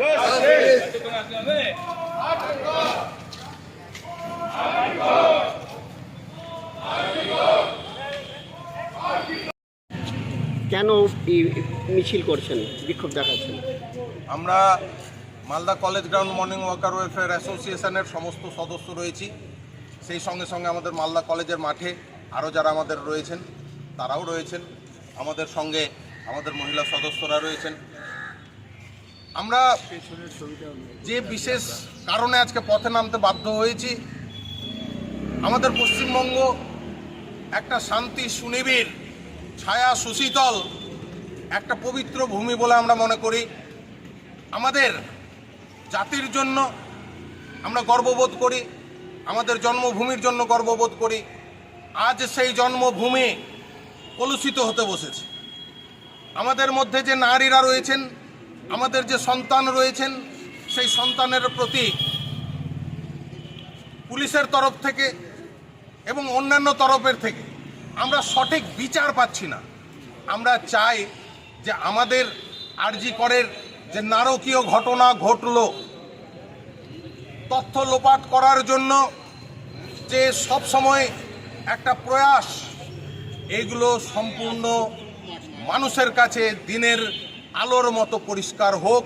কেন মিছিল করছেন, বিক্ষোভ দেখাচ্ছেন? আমরা Malda college ground morning walker welfare অ্যাসোসিয়েশনের সমস্ত সদস্য রয়েছি। সেই সঙ্গে সঙ্গে আমাদের মালদা কলেজের মাঠে আরও যারা আমাদের রয়েছেন, তারাও রয়েছেন। আমাদের সঙ্গে আমাদের মহিলা সদস্যরা রয়েছেন। আমরা যে বিশেষ কারণে আজকে পথে নামতে বাধ্য হয়েছি, আমাদের পশ্চিমবঙ্গ একটা শান্তি সুনিবিড়, ছায়া সুশীতল, একটা পবিত্র ভূমি বলে আমরা মনে করি। আমাদের জাতির জন্য আমরা গর্ববোধ করি, আমাদের জন্মভূমির জন্য গর্ববোধ করি। আজ সেই জন্মভূমি কলুষিত হতে বসেছে। আমাদের মধ্যে যে নারীরা রয়েছেন আমাদের যে সন্তান রয়েছেন, সেই সন্তানের প্রতি পুলিশের তরফ থেকে এবং অন্যান্য তরফের থেকে আমরা সঠিক বিচার পাচ্ছি না। আমরা চাই যে আমাদের আরজি করের যে নারকীয় ঘটনা ঘটলো, তথ্য লোপাট করার জন্য যে সব সময় একটা প্রয়াস এইগুলো সম্পূর্ণ মানুষের কাছে দিনের আলোর মতো পরিষ্কার হোক